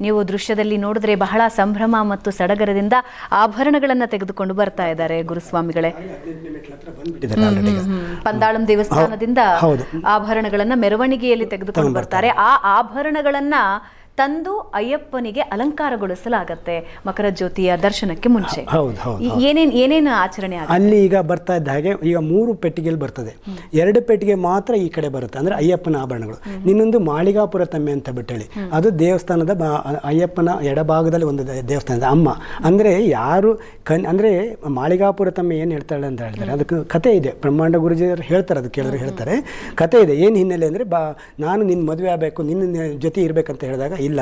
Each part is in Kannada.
ನೀವು ದೃಶ್ಯದಲ್ಲಿ ನೋಡಿದ್ರೆ ಬಹಳ ಸಂಭ್ರಮ ಮತ್ತು ಸಡಗರದಿಂದ ಆಭರಣಗಳನ್ನ ತೆಗೆದುಕೊಂಡು ಬರ್ತಾ ಇದ್ದಾರೆ ಗುರುಸ್ವಾಮಿಗಳೇ. ಪಂದಾಳಂ ದೇವಸ್ಥಾನದಿಂದ. ಆಭರಣಗಳನ್ನ ಮೆರವಣಿಗೆಯಲ್ಲಿ ತೆಗೆದುಕೊಂಡು ಬರ್ತಾರೆ. ಆ ಆಭರಣಗಳನ್ನ ತಂದು ಅಯ್ಯಪ್ಪನಿಗೆ ಅಲಂಕಾರಗೊಳಿಸಲಾಗತ್ತೆ ಮಕರ ಜ್ಯೋತಿಯ ದರ್ಶನಕ್ಕೆ ಮುಂಚೆ. ಹೌದು ಹೌದು ಏನೇನು ಏನೇನು ಆಚರಣೆ ಅಲ್ಲಿ ಈಗ ಬರ್ತಾ ಇದ್ದ ಹಾಗೆ ಈಗ ಮೂರು ಪೆಟ್ಟಿಗೆಯಲ್ಲಿ ಬರ್ತದೆ. ಎರಡು ಪೆಟ್ಟಿಗೆ ಮಾತ್ರ ಈ ಕಡೆ ಬರುತ್ತೆ. ಅಂದ್ರೆ ಅಯ್ಯಪ್ಪನ ಆಭರಣಗಳು. ಇನ್ನೊಂದು ಮಾಳಿಗಾಪುರ ತಮ್ಮೆ ಅಂತ ಬಿಟ್ಟೇಳಿ. ಅದು ದೇವಸ್ಥಾನದ ಅಯ್ಯಪ್ಪನ ಎಡಭಾಗದಲ್ಲಿ ಒಂದು ದೇವಸ್ಥಾನದ ಅಮ್ಮ. ಅಂದ್ರೆ ಯಾರು ಕನ್ ಅಂದ್ರೆ ಮಾಳಿಗಾಪುರ ತಮ್ಮೆ ಏನು ಹೇಳ್ತಾಳೆ ಅಂತ ಹೇಳ್ತಾರೆ ಅದಕ್ಕೆ ಕತೆ ಇದೆ. ಬ್ರಹ್ಮಾಂಡ ಗುರುಜಿಯವರು ಹೇಳ್ತಾರೆ ಅದು ಕೇಳಿದ್ರೆ ಹೇಳ್ತಾರೆ. ಕತೆ ಇದೆ. ಏನು ಹಿನ್ನೆಲೆ ಅಂದರೆ ಬಾ ನಾನು ನಿನ್ನ ಮದುವೆ ಆಗಬೇಕು ನಿನ್ನ ಜೊತೆ ಇರಬೇಕಂತ ಹೇಳಿದಾಗ ಇಲ್ಲ.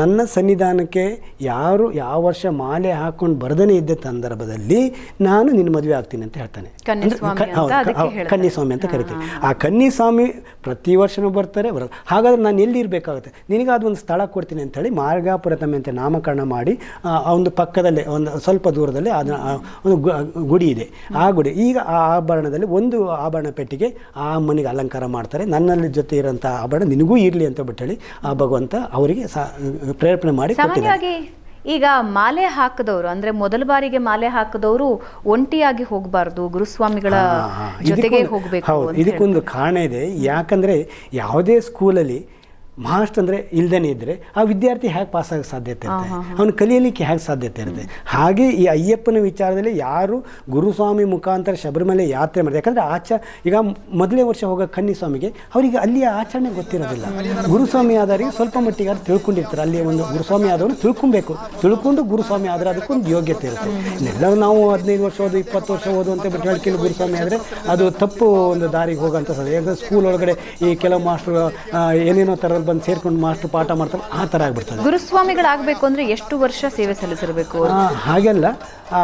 ನನ್ನ ಸನ್ನಿಧಾನಕ್ಕೆ ಯಾರು ಯಾವ ವರ್ಷ ಮಾಲೆ ಹಾಕೊಂಡು ಬರ್ದನೇ ಇದ್ದ ಸಂದರ್ಭದಲ್ಲಿ ನಾನು ನಿನ್ನ ಮದುವೆ ಆಗ್ತೀನಿ ಅಂತ ಹೇಳ್ತಾನೆ. ಕನ್ನಿಸ್ವಾಮಿ ಅಂತ ಕರಿತೀನಿ ಅಂತ ಆ ಕನ್ಯಾಸ್ವಾಮಿ ಪ್ರತಿ ವರ್ಷನೂ ಬರ್ತಾರೆ ಹಾಗಾದ್ರೆ ನಾನು ಎಲ್ಲಿ ಇರಬೇಕಾಗುತ್ತೆ? ನಿನಗೆ ಅದೊಂದು ಸ್ಥಳ ಕೊಡ್ತೀನಿ ಅಂತೇಳಿ ಹೇಳಿ ತಮ್ಮೆ ಅಂತ ನಾಮಕರಣ ಮಾಡಿ ಆ ಒಂದು ಪಕ್ಕದಲ್ಲೇ ಒಂದು ಸ್ವಲ್ಪ ದೂರದಲ್ಲಿ ಅದನ್ನ ಒಂದು ಗುಡಿ ಇದೆ. ಆ ಗುಡಿ ಈಗ ಆ ಆಭರಣದಲ್ಲಿ ಒಂದು ಆಭರಣ ಪೆಟ್ಟಿಗೆ ಆ ಅಮ್ಮನಿಗೆ ಅಲಂಕಾರ ಮಾಡ್ತಾರೆ. ನನ್ನಲ್ಲಿ ಜೊತೆ ಇರೋಂಥ ಆಭರಣ ನಿನಗೂ ಇರಲಿ ಅಂತ ಬಿಟ್ಟು ಹೇಳಿ ಆ ಭಗವಂತ ಅವರಿಗೆ ಪ್ರೇರೇಪಣೆ ಮಾಡಿ ಸಾಮಾನ್ಯವಾಗಿ ಈಗ ಮಾಲೆ ಹಾಕದವರು ಅಂದ್ರೆ ಮೊದಲ ಬಾರಿಗೆ ಮಾಲೆ ಹಾಕದವರು ಒಂಟಿಯಾಗಿ ಹೋಗಬಾರ್ದು ಗುರುಸ್ವಾಮಿಗಳ. ಜೊತೆಗೆ ಹೋಗಬೇಕು ಇದಕ್ಕೊಂದು ಕಾರಣ ಇದೆ. ಯಾಕಂದ್ರೆ ಯಾವುದೇ ಸ್ಕೂಲಲ್ಲಿ ಮಾಸ್ಟ್ ಅಂದರೆ ಇಲ್ದೇನೆ ಇದ್ರೆ ಆ ವಿದ್ಯಾರ್ಥಿ ಹೇಗೆ ಪಾಸ್ ಆಗೋಕ್ಕೆ ಸಾಧ್ಯತೆ ಇರುತ್ತೆ? ಅವನು ಕಲಿಯಲಿಕ್ಕೆ ಹೇಗೆ ಸಾಧ್ಯತೆ ಇರುತ್ತೆ? ಹಾಗೆ ಈ ಅಯ್ಯಪ್ಪನ ವಿಚಾರದಲ್ಲಿ ಯಾರು ಗುರುಸ್ವಾಮಿ ಮುಖಾಂತರ ಶಬರಿಮಲೆ ಯಾತ್ರೆ ಮಾಡಿದೆ ಯಾಕಂದರೆ ಆಚ ಈಗ ಮೊದಲೇ ವರ್ಷ ಹೋಗೋ ಕನ್ನಿಸ್ವಾಮಿಗೆ ಅವರಿಗೆ ಅಲ್ಲಿಯ ಆಚರಣೆ ಗೊತ್ತಿರೋದಿಲ್ಲ. ಗುರುಸ್ವಾಮಿ ಆದವರಿಗೆ ಸ್ವಲ್ಪ ಮಟ್ಟಿಗೆ ಅವ್ರು ತಿಳ್ಕೊಂಡಿರ್ತಾರೆ. ಅಲ್ಲಿ ಒಂದು ಗುರುಸ್ವಾಮಿ ಆದವನು ತಿಳ್ಕೊಬೇಕು. ತಿಳ್ಕೊಂಡು ಗುರುಸ್ವಾಮಿ ಆದರೆ ಅದಕ್ಕೊಂದು ಯೋಗ್ಯತೆ ಇರುತ್ತೆ. ಎಲ್ಲರೂ ನಾವು ಹದಿನೈದು ವರ್ಷ ಓದು ಇಪ್ಪತ್ತು ವರ್ಷ ಓದು ಅಂತ ಬಿಟ್ಟು ಹೇಳ್ಕೊಂಡು ಗುರುಸ್ವಾಮಿ ಆದರೆ ಅದು ತಪ್ಪು ಒಂದು ದಾರಿಗೆ ಹೋಗೋಂಥ ಸಾಧ್ಯ. ಯಾಕಂದರೆ ಸ್ಕೂಲ್ ಒಳಗಡೆ ಈ ಕೆಲವು ಮಾಸ್ಟ್ರು ಏನೇನೋ ಥರದಲ್ಲಿ ಬಂದು ಸೇರ್ಕೊಂಡು ಮಾಸ್ಟರ್ ಪಾಠ ಮಾಡ್ತಾರೆ ಆ ಥರ ಆಗ್ಬಿಡ್ತಾರೆ ಗುರುಸ್ವಾಮಿಗಳಾಗಬೇಕು ಅಂದ್ರೆ ಎಷ್ಟು ವರ್ಷ ಸೇವೆ ಸಲ್ಲಿಸಿರಬೇಕು ಹಾಗೆಲ್ಲ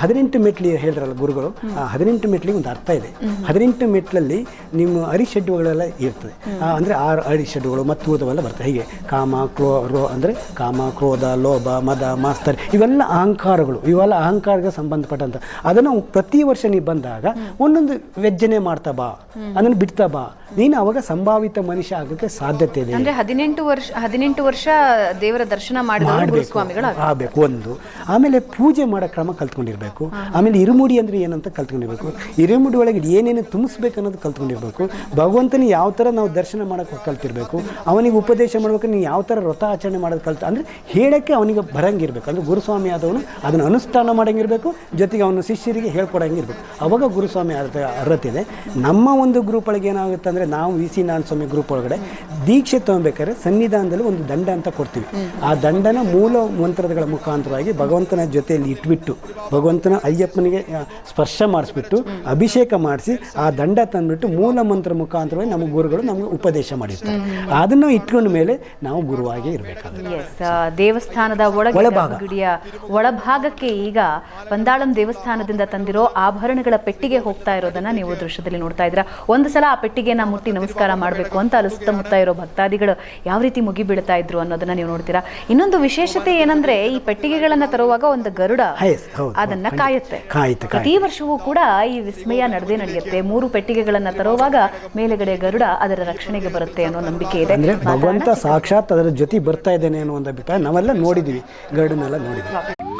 ಹದಿನೆಂಟು ಮೆಟ್ಲಿ ಹೇಳಿದ್ರಲ್ಲ ಗುರುಗಳು ಆ ಹದಿನೆಂಟು ಮೆಟ್ಲಿಗೆ ಒಂದು ಅರ್ಥ ಇದೆ. ಹದಿನೆಂಟು ಮೆಟ್ಲಲ್ಲಿ ನಿಮ್ಮ ಅರಿಷಡ್ಡುಗಳೆಲ್ಲ ಇರ್ತದೆ. ಅಂದರೆ ಆರು ಅರಿಷಡ್ಡುಗಳು ಮತ್ತು ಊದವೆಲ್ಲ ಬರ್ತದೆ. ಹೀಗೆ ಕಾಮ ಕ್ರೋ ರೋ ಅಂದರೆ ಕಾಮ ಕ್ರೋಧ ಲೋಭ ಮದ ಮಾಸ್ತರ್ ಇವೆಲ್ಲ ಅಹಂಕಾರಗಳು ಇವೆಲ್ಲ ಅಹಂಕಾರಕ್ಕೆ ಸಂಬಂಧಪಟ್ಟಂತ. ಅದನ್ನು ಪ್ರತಿ ವರ್ಷ ನೀವು ಬಂದಾಗ ಒಂದೊಂದು ವ್ಯಜ್ಜನೆ ಮಾಡ್ತಾ ಬಾ ಅದನ್ನು ಬಿಡ್ತಾ ಬಾ. ನೀನು ಅವಾಗ ಸಂಭಾವಿತ ಮನುಷ್ಯ ಆಗೋಕ್ಕೆ ಸಾಧ್ಯತೆ ಇದೆ. ಅಂದ್ರೆ ಹದಿನೆಂಟು ವರ್ಷ ಹದಿನೆಂಟು ವರ್ಷ ದೇವರ ದರ್ಶನ ಮಾಡಿದವರು ಆಗಬೇಕು ಒಂದು. ಆಮೇಲೆ ಪೂಜೆ ಮಾಡೋ ಕ್ರಮ ಕಲ್ತ್ಕೊಂಡಿರ್ಬೇಕು. ಆಮೇಲೆ ಇರುಮುಡಿ ಅಂದ್ರೆ ಏನಂತ ಕಲ್ತ್ಕೊಂಡಿರ್ಬೇಕು. ಇರುಮುಡಿ ಒಳಗೆ ಏನೇನು ತುಂಬಿಸ್ಬೇಕು ಅನ್ನೋದು ಕಲ್ತ್ಕೊಂಡಿರ್ಬೇಕು. ಭಗವಂತನ ಯಾವ ಥರ ನಾವು ದರ್ಶನ ಮಾಡೋಕೆ ಕಲ್ತಿರ್ಬೇಕು ಅವನಿಗೆ ಉಪದೇಶ ಮಾಡ್ಬೇಕು ನೀವು ಯಾವ ಥರ ವ್ರತ ಆಚರಣೆ ಮಾಡೋದು ಕಲ್ತು ಅಂದರೆ ಹೇಳೋಕ್ಕೆ ಅವನಿಗೆ ಬರಂಗಿರ್ಬೇಕು. ಅಂದ್ರೆ ಗುರುಸ್ವಾಮಿ ಆದವನು ಅದನ್ನು ಅನುಷ್ಠಾನ ಮಾಡಂಗಿರ್ಬೇಕು ಜೊತೆಗೆ ಅವನು ಶಿಷ್ಯರಿಗೆ ಹೇಳ್ಕೊಡಂಗಿರ್ಬೇಕು. ಅವಾಗ ಗುರುಸ್ವಾಮಿ ಅರ್ಹತೆ ಇದೆ. ನಮ್ಮ ಒಂದು ಗ್ರೂಪ್ ಒಳಗೆ ಏನಾಗುತ್ತೆ ಅಂದರೆ ನಾವು V C Narayana Swamy group ಒಳಗಡೆ ದೀಕ್ಷೆ ತೊಗೊಬೇಕಾದ್ರೆ ಸನ್ನಿಧಾನದಲ್ಲಿ ಒಂದು ದಂಡ ಅಂತ ಕೊಡ್ತೀವಿ. ಆ ದಂಡನ ಮೂಲ ಮಂತ್ರಗಳ ಮುಖಾಂತರವಾಗಿ ಭಗವಂತನ ಜೊತೆಯಲ್ಲಿ ಇಟ್ಬಿಟ್ಟು ಭಗವಂತನ ಅಯ್ಯಪ್ಪನಿಗೆ ಸ್ಪರ್ಶ ಮಾಡಿಸ್ಬಿಟ್ಟು ಅಭಿಷೇಕ ಮಾಡಿಸಿ ಆ ದಂಡ ತಂದ್ಬಿಟ್ಟು ಮೂಲ ಮಂತ್ರ ಮುಖಾಂತರವಾಗಿ ನಮ್ಮ ಗುರುಗಳು ನಮಗೆ ಉಪದೇಶ ಮಾಡಿರ್ತಾರೆ. ಅದನ್ನು ಇಟ್ಕೊಂಡ ಮೇಲೆ ನಾವು ಗುರುವಾಗಿ ಇರಬೇಕಾಗುತ್ತೆ. ದೇವಸ್ಥಾನದ ಒಳಭಾಗ. ಗರ್ಭಗುಡಿಯ ಒಳಭಾಗಕ್ಕೆ ಈಗ ಬಂದಾಳಂ ದೇವಸ್ಥಾನದಿಂದ ತಂದಿರೋ ಆಭರಣಗಳ ಪೆಟ್ಟಿಗೆ ಹೋಗ್ತಾ ಇರೋದನ್ನ ನೀವು ದೃಶ್ಯದಲ್ಲಿ ನೋಡ್ತಾ ಇದ್ರ ಒಂದು ಸಲ ಆ ಪೆಟ್ಟಿಗೆನ ಮುಟ್ಟಿ ನಮಸ್ಕಾರ ಮಾಡಬೇಕು ಅಂತ ಅಲ್ಲಿ ಸುತ್ತಮುತ್ತ ಇರೋ ಭಕ್ತಾದಿಗಳು ಯಾವ ರೀತಿ ಮುಗಿ ಬೀಳ್ತಾ ಇದ್ರು ಅನ್ನೋದನ್ನ ನೀವು ನೋಡ್ತೀರಾ? ಇನ್ನೊಂದು ವಿಶೇಷತೆ ಏನಂದ್ರೆ ಈ ಪೆಟ್ಟಿಗೆಗಳನ್ನ ತರುವಾಗ ಒಂದು ಗರುಡ ಅದನ್ನ ಕಾಯುತ್ತೆ. ಕಾಯುತ್ತೆ, ಪ್ರತಿ ವರ್ಷವೂ ಕೂಡ ಈ ವಿಸ್ಮಯ ನಡೆದೇ ನಡೆಯುತ್ತೆ. ಮೂರು ಪೆಟ್ಟಿಗೆಗಳನ್ನ ತರುವಾಗ ಮೇಲೆಗಡೆ ಗರುಡ ಅದರ ರಕ್ಷಣೆಗೆ ಬರುತ್ತೆ ಅನ್ನೋ ನಂಬಿಕೆ ಇದೆ. ಭಗವಂತ ಸಾಕ್ಷಾತ್ ಅದರ ಜೊತೆ ಬರ್ತಾ ಇದ್ದೇನೆ ಅನ್ನೋ ಒಂದು ಅಭಿಪ್ರಾಯ ನಾವೆಲ್ಲ ನೋಡಿದೀವಿ. ಗರುಡನ್ನೆಲ್ಲ ನೋಡಿದ್ವಿ.